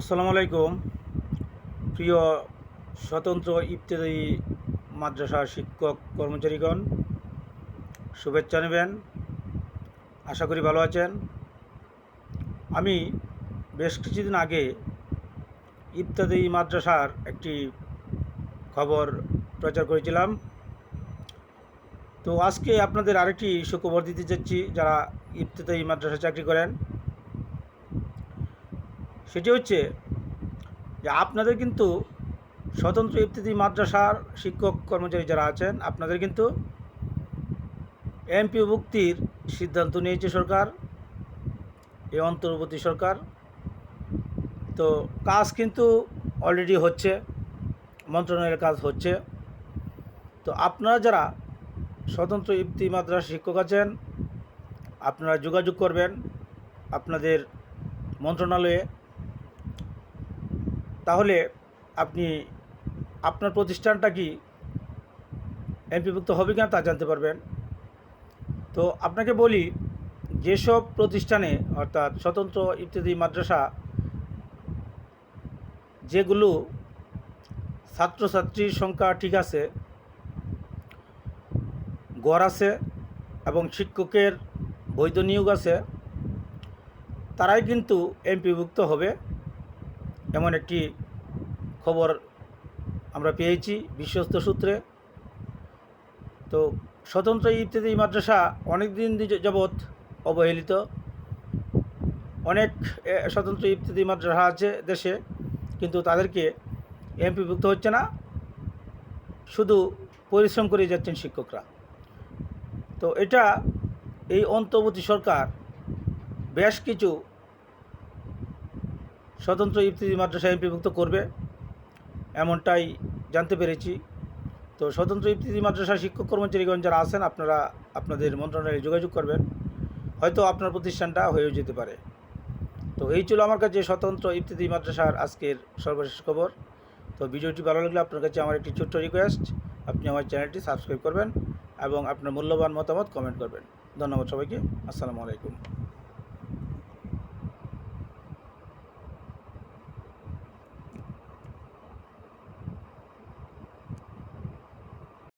আসসালামু আলাইকুম। প্রিয় স্বতন্ত্র ইফতেদায়ী মাদ্রাসার শিক্ষক কর্মচারীগণ, শুভেচ্ছা নেবেন। আশা করি ভালো আছেন। আমি বেশ কিছুদিন আগে ইফতেদায়ী মাদ্রাসার একটি খবর প্রচার করেছিলাম। তো আজকে আপনাদের আরেকটি সুখবর দিতে চাচ্ছি, যারা ইফতেদায়ী মাদ্রাসা চাকরি করেন। সেটি হচ্ছে যে আপনাদের কিন্তু স্বতন্ত্র ইফতিদি মাদ্রাসার শিক্ষক কর্মচারী যারা আছেন, আপনাদের কিন্তু এমপি ভুক্তির সিদ্ধান্ত নিয়েছে সরকার এই অন্তর্বর্তী সরকার। তো কাজ কিন্তু অলরেডি হচ্ছে, মন্ত্রণালয়ের কাজ হচ্ছে। তো আপনারা যারা স্বতন্ত্র ইফতি মাদ্রাসা শিক্ষক আছেন, আপনারা যোগাযোগ করবেন আপনাদের মন্ত্রণালয়ে। তাহলে আপনি, আপনার প্রতিষ্ঠানটা কি এমপিভুক্ত হবে কিনা তা জানতে পারবেন। তো আপনাকে বলি, যেসব প্রতিষ্ঠানে অর্থাৎ স্বতন্ত্র ইত্যাদি মাদ্রাসা যেগুলো ছাত্রছাত্রীর সংখ্যা ঠিক আছে, গড় আছে এবং শিক্ষকের বৈধ নিয়োগ আছে, তারাই কিন্তু এমপিভুক্ত হবে। এমন একটি খবর আমরা পেয়েছি বিশ্বস্ত সূত্রে। তো স্বতন্ত্র ইত্যাদি মাদ্রাসা অনেক দিন যাবৎ অবহেলিত। অনেক স্বতন্ত্র ইত্যাদি মাদ্রাসা আছে দেশে, কিন্তু তাদেরকে এমপিভুক্ত হচ্ছে না। শুধু পরিশ্রম করে যাচ্ছেন শিক্ষকরা। তো এটা এই অন্তর্বর্তী সরকার বেশ কিছু স্বতন্ত্র ইফতিদি মাদ্রাসা এমপিভুক্ত করবে, এমনটাই জানতে পেরেছি। তো স্বতন্ত্র ইফতিদি মাদ্রাসা শিক্ষক কর্মচারীগণ যারা আছেন, আপনারা আপনাদের মন্ত্রণালয়ে যোগাযোগ করবেন। হয়তো আপনার প্রতিষ্ঠানটা হয়েও যেতে পারে। তো এই ছিল আমার কাছে স্বতন্ত্র ইফতিদি মাদ্রাসার আজকের সর্বশেষ খবর। তো ভিডিওটি ভালো লাগলে আপনার কাছে আমার একটি ছোট্ট রিকোয়েস্ট আপনি আমার চ্যানেলটি সাবস্ক্রাইব করবেন এবং আপনার মূল্যবান মতামত কমেন্ট করবেন। ধন্যবাদ সবাইকে। আসসালামু আলাইকুম।